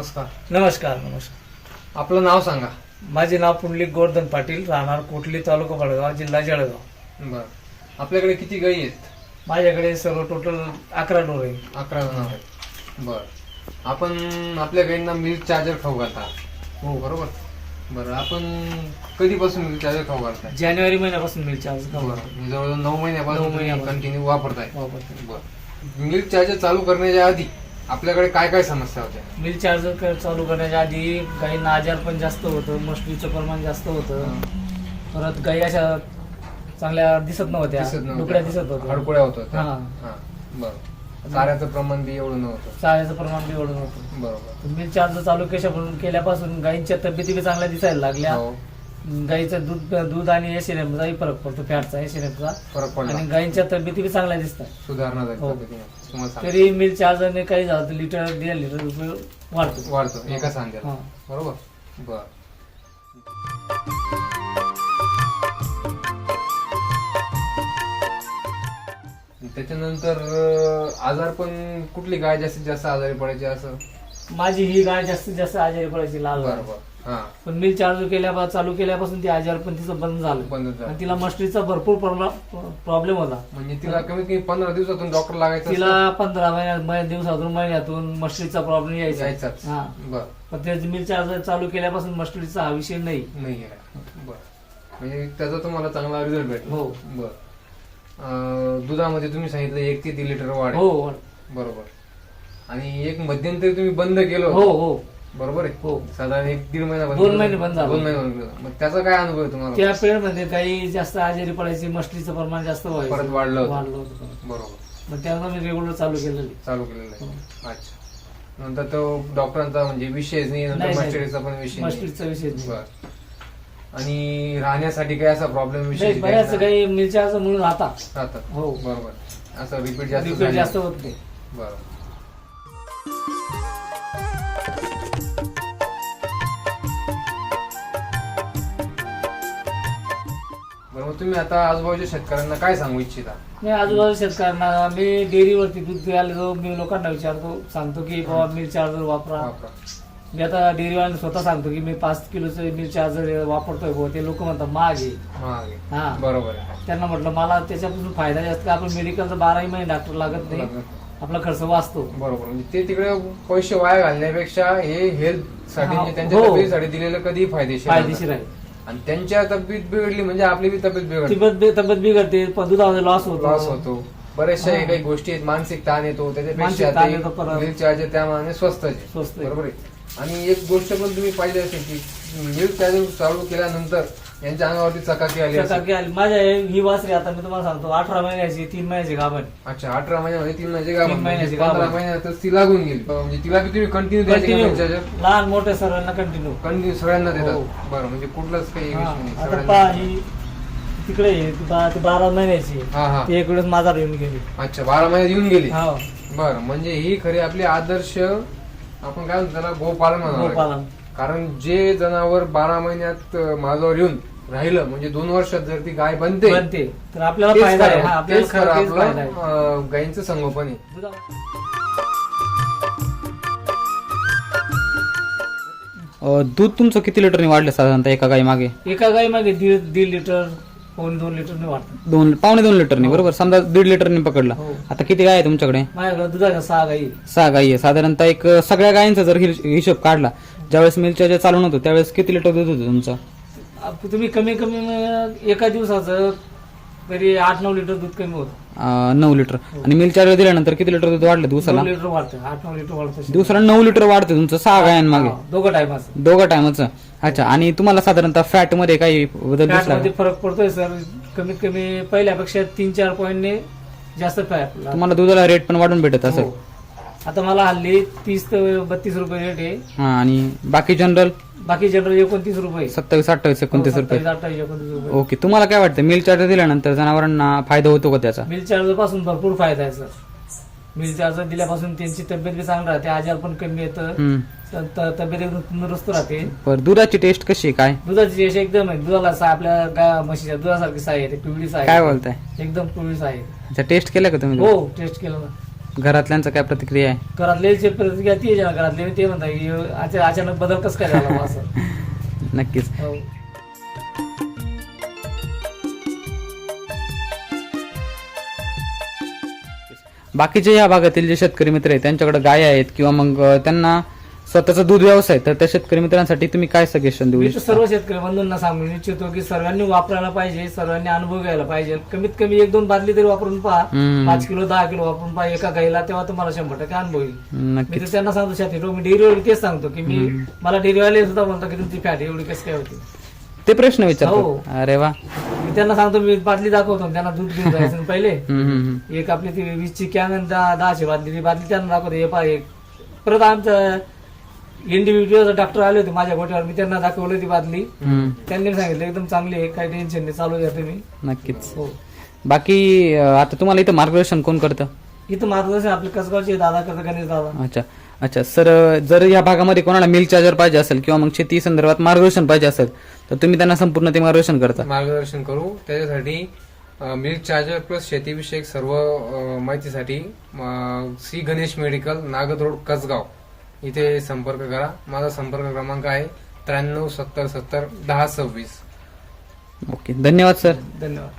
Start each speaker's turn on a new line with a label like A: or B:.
A: नमस्कार.
B: नमस्कार नमस्कार.
A: आपलं नाव सांगा.
B: माझे नाव पुंडलिक गोवर्धन पाटील राहणार कोटली तालुका बडगाव जिल्हा जळगाव.
A: बर. आपल्याकडे किती गायी आहेत?
B: माझ्याकडे सर्व टोटल अकरा डोर आहे
A: अकरा जण आहेत. बर. आपण आपल्या गायींना मिल्क चार्जर खाऊ घालता.
B: हो.
A: बरोबर? बरं आपण कधीपासून मिल्क चार्जर खाऊ घालताय?
B: जानेवारी महिन्यापासून मिल चार्ज
A: बरं. म्हणजे जवळजवळ नऊ
B: नऊ
A: महिन्यापासून
B: महिन्यापासून.
A: कंटिन्यू वापरताय.
B: वापरतो
A: बर. मिल्क चार्जर चालू करण्याच्या आधी आपल्याकडे काय काय समस्या होत्या?
B: मिल चार्ज चालू करण्याच्या आधी गाईंना आजार पण जास्त होतं मस्तीचं प्रमाण जास्त होतं. परत गाई अशा चांगल्या दिसत नव्हत्या
A: दिसत नव्हत्या.
B: डुकऱ्या दिसत होत्या.
A: हडकुळ्या होत होत्या
B: हा.
A: हा. बरं. चाऱ्याचं प्रमाण बी एवढं नव्हतं.
B: चाऱ्याचं प्रमाण बी एवढं नव्हतं.
A: बरोबर.
B: मिल चार्ज चालू केल्यापासून केल्यापासून गाईंच्या तब्येती बी चांगल्या दिसायला लागल्या.
A: हो.
B: गाईचं दूध दूध आणि एसिनेमचाही फरक पडतो फॅटचा एसिनेमचा
A: फरक पडला.
B: आणि गाईंच्या तब्येती बी चांगल्या दिसतात.
A: सुधारणा झाली.
B: हो.
A: तुम्हाला.
B: तरी मिल चार्जरने काही झालं तर लिटर दीड लिटर रुपये वाढतो.
A: वाढतो. एका सांगेल
B: हा.
A: बरोबर? बर. त्याच्यानंतर अं, आजार पण कुठली गाय जास्तीत जास्त आजारी पडायची असं?
B: माझी ही गाय जास्तीत जास्त आजारी पडायची लाल गाय.
A: बरोबर
B: पण मिल चार्ज केल्या चालू केल्यापासून ती आजार पण तिचं बंद झालं.
A: बंद
B: आणि तिला मस्टरीचा भरपूर प्रॉब्लेम होता.
A: म्हणजे तिला कमीत कमी पंधरा दिवसातून डॉक्टर लागायचं
B: तिला पंधरा महिन्यात महिन्या- दिवसातून महिन्यातून मस्टरीचा प्रॉब्लेम? यायचा.
A: यायचाच.
B: हा.
A: बर.
B: पण ते मिल चार्ज चालू केल्यापासून मस्टरीचा हा विषय नाही.
A: नाही आहे. बर. म्हणजे त्याचा तुम्हाला चांगला रिझल्ट भेटलो.
B: हो.
A: बर. अं, दुधामध्ये तुम्ही सांगितलं एक ते दीड लिटर वाढ आहे.
B: हो
A: बरोबर. आणि एक मध्यंतरी तुम्ही बंद केलं
B: हो
A: होतं.
B: हो.
A: बरोबर आहे
B: हो
A: साधारण एक दीड महिना बंद
B: दोन. महिने बंद झालं.
A: दोन महिने बंद. मग त्याचा काय अनुभव आहे तुम्हाला
B: त्या पिरियडमध्ये काही जास्त आजारी पडायची मस्टरीचं प्रमाण जास्त व्हायचं
A: परत वाढलं होतं
B: वाढलं होतं.
A: बरोबर
B: मग त्यामुळे मी रेग्युलर चालू केलेलं
A: चालू केलेलं आहे अच्छा नंतर तो डॉक्टरांचा म्हणजे विषयच नाही नंतर
B: नाही, नाही.
A: मस्टडीचा पण विषय नाही.
B: मस्टरीचा विषय नाही.
A: बर आणि राहण्यासाठी काय असा प्रॉब्लेम विषय
B: नाही, बऱ्याच काही मिरच्याचं म्हणून राहता
A: राहतात
B: हो
A: बरोबर असं रिपीट जास्त
B: रिपीट
A: झालं.
B: जास्त होत नाही
A: बरोबर तुम्ही आता आजूबाजूच्या शेतकऱ्यांना काय सांगू इच्छिता?
B: मी आजूबाजू शेतकऱ्यांना मी डेअरीवरती दूध द्यायला जो मी लोकांना विचारतो सांगतो की बाबा मिल चार्जर वापरा.
A: वापरा.
B: मी आता डेअरीवाल्यांना स्वतः सांगतो की मी पाच किलोचं मिल चार्जर वापरतोय बुवा. ते लोक म्हणतात महाग आहे.
A: महाग आहे.
B: हा.
A: बरोबर आहे.
B: त्यांना म्हटलं मला त्याच्यापासून फायदा जास्त का? आपण मेडिकलचं बाराही महिने डॉक्टर लागत नाही. आपला खर्च वाचतो.
A: बरोबर. म्हणजे ते तिकडे पैसे वाया घालण्यापेक्षा हे हेल्थसाठी
B: हा,
A: म्हणजे त्यांच्या
B: हो.
A: तब्येतीसाठी दिलेलं कधी फायदेशीर
B: फायदेशीर. आहे.
A: आणि त्यांच्या तब्येत बिघडली म्हणजे आपली बी तब्येत बिघडली
B: तब्येत बिघडते पण दुधामध्ये लॉस होतो
A: लॉस होतो बऱ्याचशा
B: हा.
A: काही गोष्टी आहेत मानसिक ताण येतो
B: मानसिक
A: त्याच्यापेक्षा
B: ताण येतो परत.
A: मिल्क चार्जर त्या मानाने स्वस्त आहे
B: स्वस्त आहे.
A: बरोबर आहे आणि एक गोष्ट पण तुम्ही पाहिली असेल की मिल्क चार्जर चालू केल्यानंतर यांच्या अंगावरती चकाकी आली असेल.
B: चकाकी आली. माझ्या ही वासरी आता मी तुम्हाला सांगतो अठरा महिन्याची तीन महिन्याची गाभण
A: अच्छा अठरा महिन्यामध्ये तीन महिन्याची गाभण
B: तीन महिन्याची
A: म्हणजे पंधरा
B: गाभण.
A: महिन्यातच ती लागून गेली. म्हणजे तिला बी तुम्ही कंटिन्यू द्यायची
B: लहान मोठ्या सर्वांना कंटिन्यू
A: कंटिन्यू सगळ्यांना
B: हो.
A: देतात बरं म्हणजे कुठलंच काही विषय नाही.
B: आता
A: सगळ्यांना
B: पहा ही तिकडे आहे, ती बा- ती बारा महिन्याची आहे.
A: हा हा.
B: ती एक वेळेस माझा येऊन गेली.
A: अच्छा बारा महिन्यात येऊन गेली.
B: हा.
A: बरं म्हणजे ही खरी आपली आदर्श आपण काय म्हणतो त्याला गोपालन म्हणावं लागेल.
B: गोपालन.
A: कारण जे जनावर बारा महिन्यात माझ्यावर येऊन राहिलं म्हणजे दोन वर्षात जर ती गाय बनते
B: बनते. तर आपल्याला
A: तेच
B: फायदा आहे.
A: खरं,
B: हा, आपल्याला
A: तेच खरं
B: खरं तेच फायदा आहे.
A: आपलं अं, गायींचं संगोपन आहे.
B: दुधा-
C: अ, दूध तुमचं किती लिटरने वाढलं साधारणतः एका गाई मागे?
B: एका गाई मागे दीड दीड लिटर पाऊण दोन लिटरने
C: दोन पावणे दोन लिटरने बरोबर? समजा दीड लिटरने पकडला.
B: हो.
C: आता किती गाय आहे तुमच्याकडे?
B: माझ्याकडे दुधाच्या सहा गाई आहे.
C: सहा गाई आहे साधारणतः एक अ, सगळ्या गायींचा जर हिश- हिशोब काढला ज्यावेळेस मिल्क चार्जर चालू नव्हतं त्यावेळेस किती लिटर दूध होतं तुमचं?
B: आप- तुम्ही कमी कमी मग एका दिवसाचं तरी आठ नऊ लिटर दूध कमी होतं.
C: अ, नऊ लिटर आणि मिल्क चार्जर दिल्यानंतर किती लिटर दूध वाढलं दिवसाला?
B: दोन लिटर वाढतं आठ नऊ लिटर वाढतं.
C: दिवसाला नऊ लिटर वाढतं तुमचं सहा गायांमागे
B: हा, दोघं टायमाचं
C: दोघं टायमाचं अच्छा आणि तुम्हाला साधारणतः फॅटमध्ये काही बदलमध्ये?
B: फरक पडतोय सर कमीत कमी पहिल्यापेक्षा तीन चार पॉईंटने जास्त फॅट
C: तुम्हाला दुधाला रेट पण वाढून भेटत असेल.
B: हो. आता मला हल्ली तीस ते बत्तीस रुपये रेट आहे.
C: हा आणि बाकी जनरल
B: बाकी जनरल एकोणतीस रुपये.
C: सत्तावीस अठ्ठावीस एकोणतीस रुपये.
B: सत्तावीस, अठ्ठावीस एकोणतीस रुपये.
C: ओके तुम्हाला काय वाटतं? मिल्क चार्जर दिल्यानंतर जनावरांना फायदा होतो का त्याचा?
B: मिल चार्जरपासून भरपूर फायदा आहे सर मिल चार्जर दिल्यापासून त्यांची तब्येत बी चांगली राहते आजार पण कमी येतं.
C: हम्म.
B: त- त- तब्येत एकदम तंदुरुस्त राहते.
C: बरं दुधाची टेस्ट कशी आहे? काय?
B: दुधाची टेस्ट एकदम आहे. दुधाला सा- आपल्या म्हशीच्या दुधासारखी साय आहे पिवळी साय
C: काय. बोलताय?
B: एकदम पिवळी साय आहे.
C: अच्छा टेस्ट केलं का तुम्ही
B: हो टेस्ट केलं ना.
C: घरातल्यांचा काय प्रतिक्रिया आहे?
B: घरातले जे प्रतिक्रिया ती आहे ना घरातले ते म्हणतात की अचा- अचानक बदल कसं काय झाला बा असं.
C: नक्कीच.
B: हो.
C: बाकीचे या भागातील जे शेतकरी मित्र आहेत त्यांच्याकडे गाय आहेत किंवा मग अं, त्यांना स्वतःचा दूध व्यवसाय तर त्या शेतकरी मित्रांसाठी तुम्ही काय सजेशन देऊ
B: मी तर
C: इच्छिता?
B: सर्व शेतकरी बंधूंना सांगू इच्छितो की सर्वांनी वापरायला पाहिजे सर्वांनी अनुभव घ्यायला पाहिजे. कमीत कमी एक दोन बादली तरी वापरून पहा.
C: हम्म.
B: पाच किलो दहा किलो वापरून पहा. एका गाईला तेव्हा तुम्हाला शंभर टक्के अनुभव येईल. मी
C: नक्कीच
B: तर त्यांना सांगतो शेती मी डेअरीवर तेच सांगतो की मी मला डेअरीवाले सुद्धा म्हणतो की तुमची फॅट एवढी कसं काय होती?
C: ते प्रश्न विचारतो.
B: हो.
C: अरे वा.
B: मी त्यांना सांगतो मी बाटली दाखवतो त्यांना दूध घेऊन जायचं पहिले.
C: हम्म, हम्म, हम्म.
B: एक आपली ती वीसची कॅन आणि दहा दहाची बाटली ती बाटली त्यांना दाखवतो. हे पहा एक. परत आमचं इंडिव्हिज्युअल डॉक्टर आले होते माझ्या गोट्यावर मी त्यांना दाखवली ती
C: हम्म,
B: त्यांनी सांगितलं एकदम चांगली आहे काही टेन्शन नाही चालू द्या तुम्ही.
C: नक्कीच.
B: हो.
C: बाकी अं, आता तुम्हाला इथं मार्गदर्शन कोण करतं?
B: इथं मार्गदर्शन आपले कसगावचे दादा करतात गणेश दादा.
C: अच्छा. अच्छा सर जर या भागामध्ये कोणाला मिल्क चार्जर पाहिजे असेल किंवा मग शेती संदर्भात मार्गदर्शन पाहिजे असेल तर तुम्ही त्यांना संपूर्ण ते मार्गदर्शन करता.
A: मार्गदर्शन करू. त्याच्यासाठी मिल्क चार्जर प्लस शेतीविषयक सर्व अ, माहितीसाठी अ, श्री गणेश मेडिकल नागद रोड कसगाव. इथे संपर्क करा. माझा संपर्क क्रमांक आहे त्र्याण्णव सत्तर सत्तर दहा सव्वीस.
C: ओके धन्यवाद सर.
B: धन्यवाद.